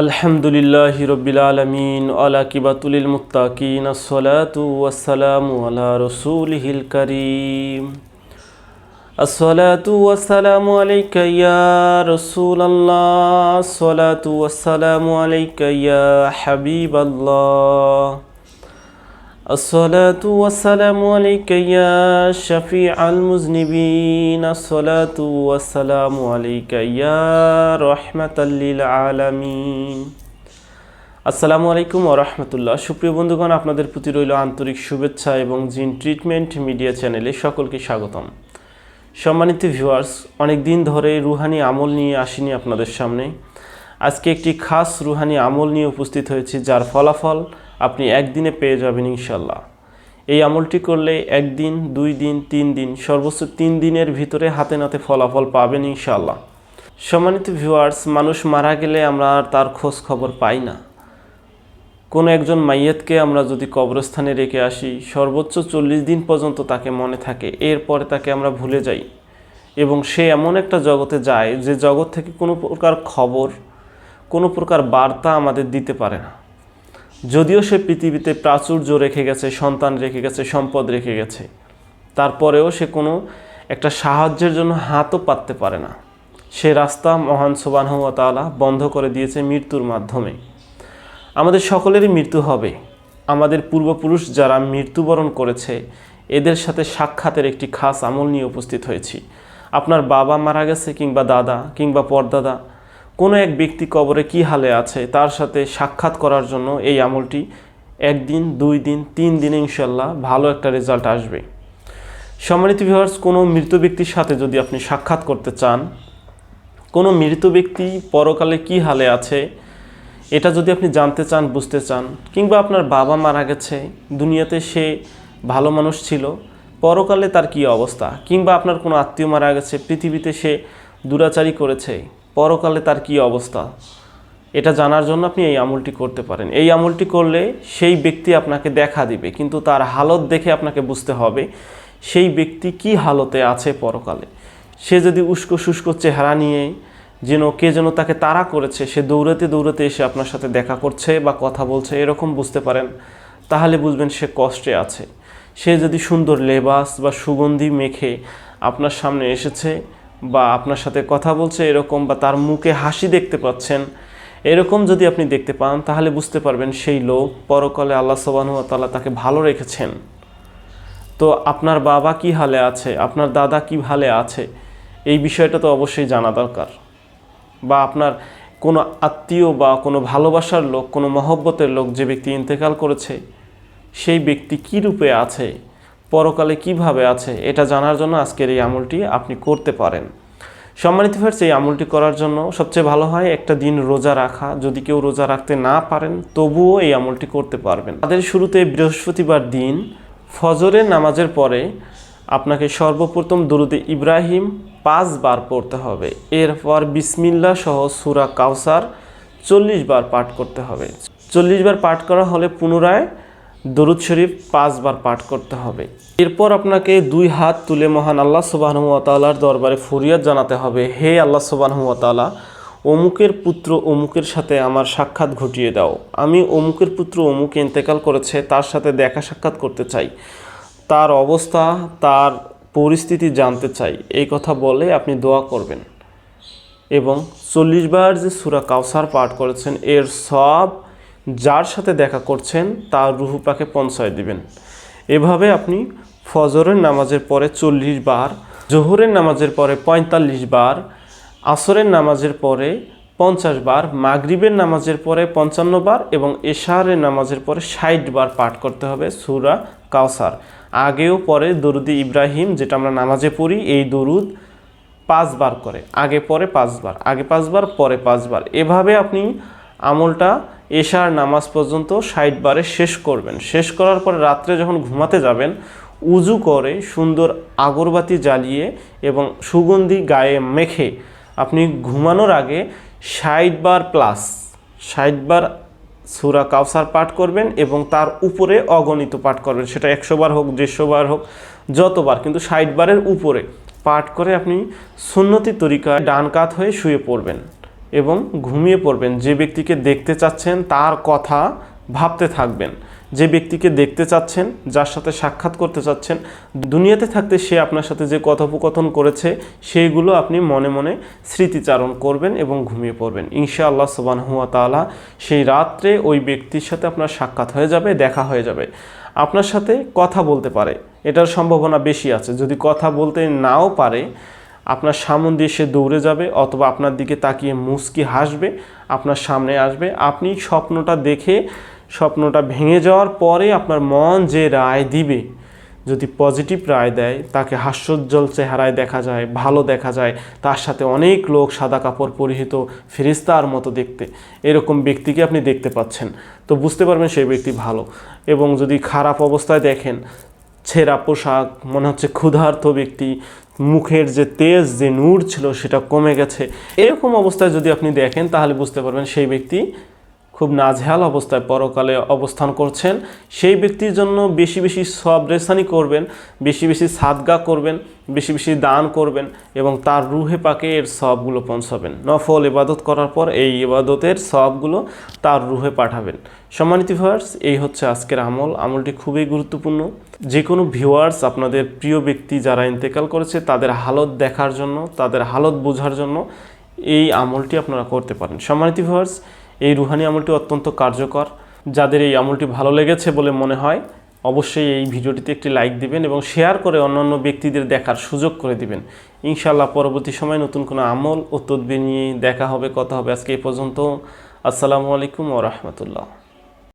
আলহামদুলিল্লাহ রবিল আলমিন, আলা কিবাতুলিল মুত্তাকিন, আসসালাতু ওয়াসসালামু আলা রসুলিহিল করিম। আসসালাতু ওয়াসসালামু আলাইকা ইয়া রাসূলুল্লাহ, আসসালাতু ওয়াসসালামু আলাইকা ইয়া হাবিবাল্লাহ। الصلاة والسلام عليك يا شفيع المذنبين الصلاة والسلام عليك يا رحمة للعالمين আসসালামু আলাইকুম ওরহমতুল্লাহ সুপ্রিয় বন্ধুগণ আপনাদের প্রতি রইল আন্তরিক শুভেচ্ছা এবং জিন ট্রিটমেন্ট মিডিয়া চ্যানেলে সকলকে স্বাগতম সম্মানিত ভিউয়ার্স অনেক দিন ধরে রুহানি আমল নিয়ে আসিনি আপনাদের সামনে আজকে একটি খাস রুহানি আমল নিয়ে উপস্থিত হয়েছি যার ফলাফল আপনি একদিনে পেয়ে যাবেন ইনশাল্লাহ। এই আমলটি করলে একদিন, দুই দিন, তিন দিন, সর্বোচ্চ তিন দিনের ভিতরে হাতে নাতে ফলাফল পাবেন ইনশাল্লাহ। সম্মানিত ভিউয়ার্স মানুষ মারা গেলে আমরা আর তার খোঁজ খবর পাই না। কোনো একজন মাইয়াতকে আমরা যদি কবরস্থানে রেখে আসি, সর্বোচ্চ চল্লিশ দিন পর্যন্ত তাকে মনে থাকে, এরপরে তাকে আমরা ভুলে যাই। এবং সে এমন একটা জগতে যায়, যে জগৎ থেকে কোনো প্রকার খবর, কোনো প্রকার বার্তা আমাদের দিতে পারে না। যদিও সে পৃথিবীতে প্রাচুর্য রেখে গেছে, সন্তান রেখে গেছে, সম্পদ রেখে গেছে, তারপরেও সে কোনো একটা সাহায্যের জন্য হাতও পাততে পারে না। সে রাস্তা মহান সোবানহতালা বন্ধ করে দিয়েছে মৃত্যুর মাধ্যমে। আমাদের সকলেরই মৃত্যু হবে। আমাদের পূর্বপুরুষ যারা মৃত্যুবরণ করেছে, এদের সাথে সাক্ষাতের একটি খাস আমল নিয়ে উপস্থিত হয়েছি। আপনার বাবা মারা গেছে কিংবা দাদা কিংবা পরদাদা কোনো এক ব্যক্তি কবরে কি হালে আছে তার সাথে সাক্ষাৎ করার জন্য এই আমলটি একদিন, দুই দিন, তিন দিনে ইনশাল্লাহ ভালো একটা রেজাল্ট আসবে। সম্মানিত ভিউয়ার্স কোনো মৃত ব্যক্তির সাথে যদি আপনি সাক্ষাৎ করতে চান, কোনো মৃত ব্যক্তি পরকালে কি হালে আছে, এটা যদি আপনি জানতে চান, বুঝতে চান, কিংবা আপনার বাবা মারা গেছে, দুনিয়াতে সে ভালো মানুষ ছিল, পরকালে তার কি অবস্থা? কিংবা আপনার কোনো আত্মীয় মারা গেছে, পৃথিবীতে সে দুরাচারী করেছে পরকালে তার কি অবস্থা? এটা জানার জন্য আপনি এই আমলটি করতে পারেন। এই আমলটি করলে সেই ব্যক্তি আপনাকে দেখা দিবে, কিন্তু তার হালত দেখে আপনাকে বুঝতে হবে সেই ব্যক্তি কি হালতে আছে পরকালে। সে যদি উস্কো শুষ্ক চেহারা নিয়ে যেন, কে যেন তাকে তাড়া করেছে, সে দৌড়াতে দৌড়াতে এসে আপনার সাথে দেখা করছে বা কথা বলছে, এরকম বুঝতে পারেন, তাহলে বুঝবেন সে কষ্টে আছে। সে যদি সুন্দর লেবাস বা সুগন্ধি মেখে আপনার সামনে এসেছে বা আপনার সাথে কথা বলছে এরকম বা তার মুখে হাসি দেখতে পাচ্ছেন, এরকম যদি আপনি দেখতে পান, তাহলে বুঝতে পারবেন সেই লোক পরকালে আল্লাহ তাআলা তাকে ভালো রেখেছেন। তো আপনার বাবা কি হালে আছে? আপনার দাদা কি হালে আছে? এই বিষয়টা তো অবশ্যই জানা দরকার। বা আপনার কোনো আত্মীয় বা কোনো ভালোবাসার লোক, কোনো মহব্বতের লোক যে ব্যক্তি ইন্তেকাল করেছে, সেই ব্যক্তি কী রূপে আছে? পরকালে কীভাবে আছে, এটা জানার জন্য আজকের এই আমলটি আপনি করতে পারেন। সম্মানিত ভার্স এই আমলটি করার জন্য সবচেয়ে ভালো হয় একটা দিন রোজা রাখা। যদি কেউ রোজা রাখতে না পারেন, তবুও এই আমলটি করতে পারবেন। তাদের শুরুতে বৃহস্পতিবার দিন, ফজরের নামাজের পরে আপনাকে সর্বপ্রথম দুরুদে ইব্রাহিম পাঁচবার পড়তে হবে। এরপর বিসমিল্লা সহ সুরা কাউসার চল্লিশ বার পাঠ করতে হবে। চল্লিশ বার পাঠ করা হলে পুনরায় দরুদ শরীফ পাঁচবার পাঠ করতে হবে। এরপর আপনাকে দুই হাত তুলে মহান আল্লাহ সুবাহতালার দরবারে ফরিয়াদ জানাতে হবে, হে আল্লাহ সুবাহতালা অমুকের পুত্র অমুকের সাথে আমার সাক্ষাৎ ঘটিয়ে দাও। আমি অমুকের পুত্র অমুক ইন্তেকাল করেছে, তার সাথে দেখা সাক্ষাৎ করতে চাই। তার অবস্থা, তার পরিস্থিতি জানতে চাই। এই কথা বলে আপনি দোয়া করবেন। এবং চল্লিশ বার যে সুরা কাউসার পাঠ করেছেন, এর সব যার সাথে দেখা করছেন, তার রুহু পাকে পঞ্চায় দিবেন। এভাবে আপনি ফজরের নামাজের পরে চল্লিশ বার, জোহরের নামাজের পরে পঁয়তাল্লিশ বার, আসরের নামাজের পরে পঞ্চাশ বার, মাগরিবের নামাজের পরে পঞ্চান্ন বার এবং এশারের নামাজের পরে ষাট বার পাঠ করতে হবে সুরা কাউসার আগেও পরে দরুদি ইব্রাহিম, যেটা আমরা নামাজে পড়ি, এই দরুদ পাঁচবার করে। আগে পরে পাঁচবার আগে পাঁচবার পরে পাঁচবার এভাবে আপনি আমলটা এশার নামাজ পর্যন্ত ষাট বারে শেষ করবেন। শেষ করার পরে রাত্রে যখন ঘুমাতে যাবেন, উজু করে সুন্দর আগরবাতি জ্বালিয়ে এবং সুগন্ধি গায়ে মেখে আপনি ঘুমানোর আগে ষাট বার প্লাস ষাট বার সুরা কাউসার পাঠ করবেন এবং তার উপরে অগণিত পাঠ করবেন। সেটা একশো বার হোক, দেড়শো বার হোক, যতবার, কিন্তু ষাট বারের উপরে পাঠ করে আপনি সুন্নতি তরিকায় ডান কাত হয়ে শুয়ে পড়বেন। এবং ঘুমিয়ে পড়বেন। যে ব্যক্তিকে দেখতে চাচ্ছেন, তার কথা ভাবতে থাকবেন। যে ব্যক্তিকে দেখতে চাচ্ছেন, যার সাথে সাক্ষাৎ করতে চাচ্ছেন, দুনিয়াতে থাকতে সে আপনার সাথে যে কথোপকথন করেছে, সেইগুলো আপনি মনে মনে স্মৃতিচারণ করবেন এবং ঘুমিয়ে পড়বেন। ইনশা আল্লাহ সুবান হুয়া তালা সেই রাত্রে ওই ব্যক্তির সাথে আপনার সাক্ষাৎ হয়ে যাবে, দেখা হয়ে যাবে। আপনার সাথে কথা বলতে পারে। এটার সম্ভাবনা বেশি আছে। যদি কথা বলতে নাও পারে আপনার সামন দিয়ে সে দৌড়ে যাবে অথবা আপনার দিকে তাকিয়ে মুচকি হাসবে, আপনার সামনে আসবে। আপনি স্বপ্নটা দেখে, স্বপ্নটা ভেঙে যাওয়ার পরে আপনার মন যে রায় দিবে, যদি পজিটিভ রায় দেয়, তাকে হাস্যোজ্জ্বল চেহারায় দেখা যায়, ভালো দেখা যায়, তার সাথে অনেক লোক সাদা কাপড় পরিহিত ফেরিস্তার মতো দেখতে। এরকম ব্যক্তিকে আপনি দেখতে পাচ্ছেন। তো বুঝতে পারবেন সেই ব্যক্তি ভালো। এবং যদি খারাপ অবস্থায় দেখেন, ছেঁড়া পোশাক, মনে হচ্ছে ক্ষুধার্ত ব্যক্তি মুখের যে তেজ, যে নূর ছিল সেটা কমে গেছে। এরকম অবস্থায় যদি আপনি দেখেন, তাহলে বুঝতে পারবেন সেই ব্যক্তি খুব নাজেহাল অবস্থায় পরকালে অবস্থান করছেন। সেই ব্যক্তির জন্য বেশি বেশি সব রেসানি করবেন, বেশি বেশি সাদগা করবেন, বেশি বেশি দান করবেন এবং তার রুহে পাকে এর সবগুলো পৌঁছাবেন। নফল ইবাদত করার পর এই ইবাদতের সবগুলো তার রুহে পাঠাবেন। সম্মানিত ভিউয়ার্স এই হচ্ছে আজকের আমল। আমলটি খুবই গুরুত্বপূর্ণ। যে কোনো ভিউয়ার্স আপনাদের প্রিয় ব্যক্তি যারা ইন্তেকাল করেছে, তাদের হালত দেখার জন্য, তাদের হালত বোঝার জন্য এই আমলটি আপনারা করতে পারেন। সম্মানিত ভিউয়ার্স এই রুহানি আমলটি অত্যন্ত কার্যকর। যাদের এই আমলটি ভালো লেগেছে বলে মনে হয়, অবশ্যই এই ভিডিওটিতে একটি লাইক দিবেন এবং শেয়ার করে অন্যান্য ব্যক্তিদের দেখার সুযোগ করে দিবেন। ইনশাআল্লাহ পরবর্তী সময় নতুন কোনো আমল ও তদবির নিয়ে দেখা হবে, কথা হবে আজকে এই পর্যন্ত। আসসালামু আলাইকুম ও রহমতুল্লাহ।